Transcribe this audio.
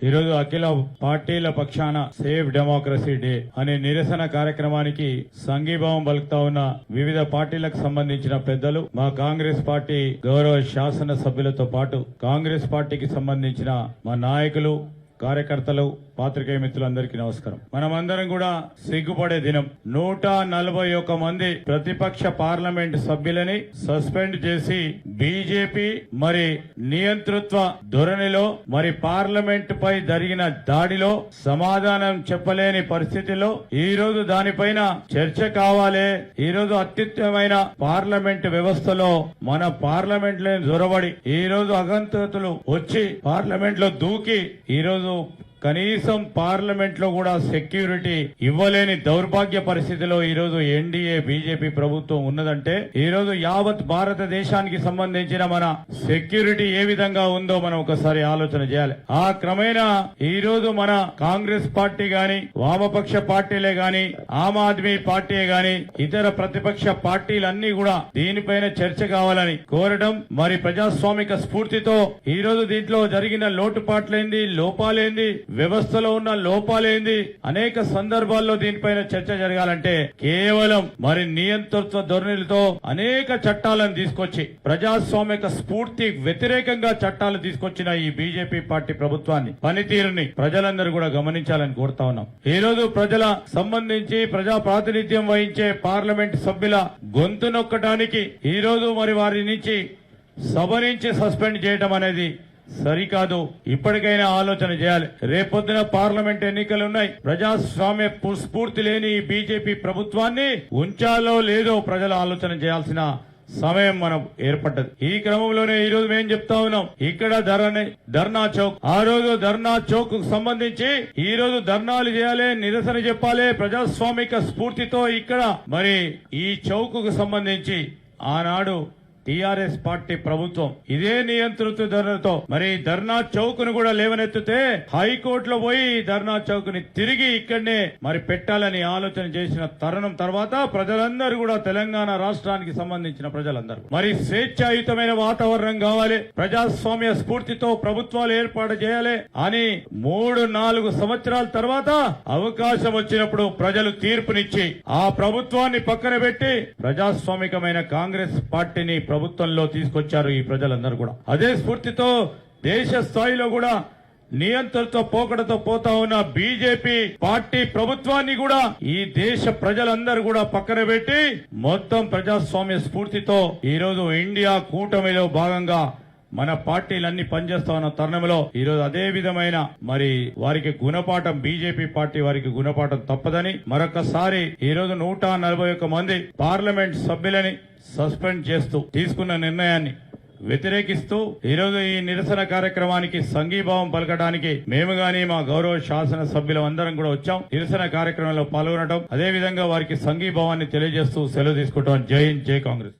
ఈరోజు అఖిల పార్టీల పక్షాన సేవ్ డెమోక్రసీ డే అనే నిరసన కార్యక్రమానికి సంఘీభావం పలుకుతా ఉన్న వివిధ పార్టీలకు సంబంధించిన పెద్దలు మా కాంగ్రెస్ పార్టీ గౌరవ శాసన సభ్యులతో పాటు కాంగ్రెస్ పార్టీకి సంబంధించిన మా నాయకులు కార్యకర్తలు పాత్రికేయ మిత్రులందరికీ నమస్కారం. మనమందరం కూడా సిగ్గుపడే దినం. నూట నలభై ఒక్క మంది ప్రతిపక్ష పార్లమెంట్ సభ్యులని సస్పెండ్ చేసి బీజేపీ మరి నియంతృత్వ ధోరణిలో మరి పార్లమెంట్ పై జరిగిన దాడిలో సమాధానం చెప్పలేని పరిస్థితిలో ఈ రోజు దానిపైన చర్చ కావాలి. ఈ రోజు అత్యుత్తమైన పార్లమెంట్ వ్యవస్థలో మన పార్లమెంట్ లేని జొరబడి ఈ రోజు అగంతతులు వచ్చి పార్లమెంట్లో దూకి ఈ రోజు know కనీసం పార్లమెంట్లో కూడా సెక్యూరిటీ ఇవ్వలేని దౌర్భాగ్య పరిస్థితిలో ఈ రోజు ఎన్డీఏ బీజేపీ ప్రభుత్వం ఉన్నదంటే ఈ రోజు యావత్ భారతదేశానికి సంబంధించిన మన సెక్యూరిటీ ఏ విధంగా ఉందో మనం ఒకసారి ఆలోచన చేయాలి. ఆ క్రమేణా ఈ రోజు మన కాంగ్రెస్ పార్టీ గాని వామపక్ష పార్టీలే గాని ఆమ్ ఆద్మీ పార్టీ గాని ఇతర ప్రతిపక్ష పార్టీలన్నీ కూడా దీనిపైన చర్చ కావాలని కోరడం మరి ప్రజాస్వామిక స్ఫూర్తితో ఈ రోజు దీంట్లో జరిగిన లోటుపాట్లేంది లోపాలేంది వ్యవస్థలో ఉన్న లోపాలేంది అనేక సందర్భాల్లో దీనిపైన చర్చ జరగాలంటే కేవలం మరి నియంతృత్వ ధోరణులతో అనేక చట్టాలను తీసుకొచ్చి ప్రజాస్వామిక స్ఫూర్తి వ్యతిరేకంగా చట్టాలు తీసుకొచ్చిన ఈ బీజేపీ పార్టీ ప్రభుత్వాన్ని పనితీరుని ప్రజలందరూ కూడా గమనించాలని కోరుతా ఉన్నాం. ఈ రోజు ప్రజల సంబంధించి ప్రజా ప్రాతినిధ్యం వహించే పార్లమెంట్ సభ్యుల గొంతు నొక్కడానికి ఈ రోజు మరి వారి నుంచి సభ నుంచి సస్పెండ్ చేయడం అనేది సరికాదు. ఇప్పటికైనా ఆలోచన చేయాలి. రేపొద్దున పార్లమెంట్ ఎన్నికలు ఉన్నాయి ప్రజాస్వామ్య స్ఫూర్తి లేని బీజేపీ ప్రభుత్వాన్ని ఉంచాలో లేదో ప్రజలు ఆలోచన చేయాల్సిన సమయం మనం ఏర్పడ్డది. ఈ క్రమంలోనే ఈ రోజు మేము చెప్తా ఉన్నాం. ఇక్కడ ధరణి ధర్నా చౌక్. ఆ రోజు ధర్నా చౌక్ సంబంధించి ఈ రోజు ధర్నాలు చేయాలి నిరసన చెప్పాలి ప్రజాస్వామిక స్ఫూర్తితో ఇక్కడ. మరి ఈ చౌక్ సంబంధించి ఆనాడు టిఆర్ఎస్ పార్టీ ప్రభుత్వం ఇదే నియంత్రిత ధరతో మరి ధర్నా చౌక్ను కూడా లేవనెత్తితే హైకోర్టులో పోయి ధర్నా చౌక్ని తిరిగి ఇక్కడనే మరి పెట్టాలని ఆలోచన చేసిన తరుణం తర్వాత ప్రజలందరూ కూడా తెలంగాణ రాష్ట్రానికి సంబంధించిన ప్రజలందరూ మరి స్వేచ్ఛాయుతమైన వాతావరణం కావాలి ప్రజాస్వామ్య స్ఫూర్తితో ప్రభుత్వాలు ఏర్పాటు చేయాలి అని మూడు నాలుగు సంవత్సరాల తర్వాత అవకాశం వచ్చినప్పుడు ప్రజలు తీర్పునిచ్చి ఆ ప్రభుత్వాన్ని పక్కన పెట్టి ప్రజాస్వామికమైన కాంగ్రెస్ పార్టీని ప్రభుత్వంలో తీసుకొచ్చారు ఈ ప్రజలందరూ కూడా. అదే స్ఫూర్తితో దేశ స్థాయిలో కూడా నియంత్రణతో పోకడతో పోతా ఉన్న బీజేపీ పార్టీ ప్రభుత్వాన్ని కూడా ఈ దేశ ప్రజలందరూ కూడా పక్కన పెట్టి మొత్తం ప్రజాస్వామ్య స్ఫూర్తితో ఈరోజు ఇండియా కూటమిలో భాగంగా మన పార్టీలన్నీ పనిచేస్తా ఉన్న తరుణంలో ఈ రోజు అదే విధమైన మరి వారికి గుణపాఠం బీజేపీ పార్టీ వారికి గుణపాఠం తప్పదని మరొకసారి ఈ రోజు నూట నలభై ఒక్క మంది పార్లమెంట్ సభ్యులని సస్పెండ్ చేస్తూ తీసుకున్న నిర్ణయాన్ని వ్యతిరేకిస్తూ ఈరోజు ఈ నిరసన కార్యక్రమానికి సంఘీభావం పలకడానికి మేము గాని మా గౌరవ శాసన సభ్యులం అందరం కూడా వచ్చాం. నిరసన కార్యక్రమంలో పాల్గొనడం అదే విధంగా వారికి సంఘీభావాన్ని తెలియజేస్తూ సెలవు తీసుకుంటాం. జై హింద్ జై కాంగ్రెస్.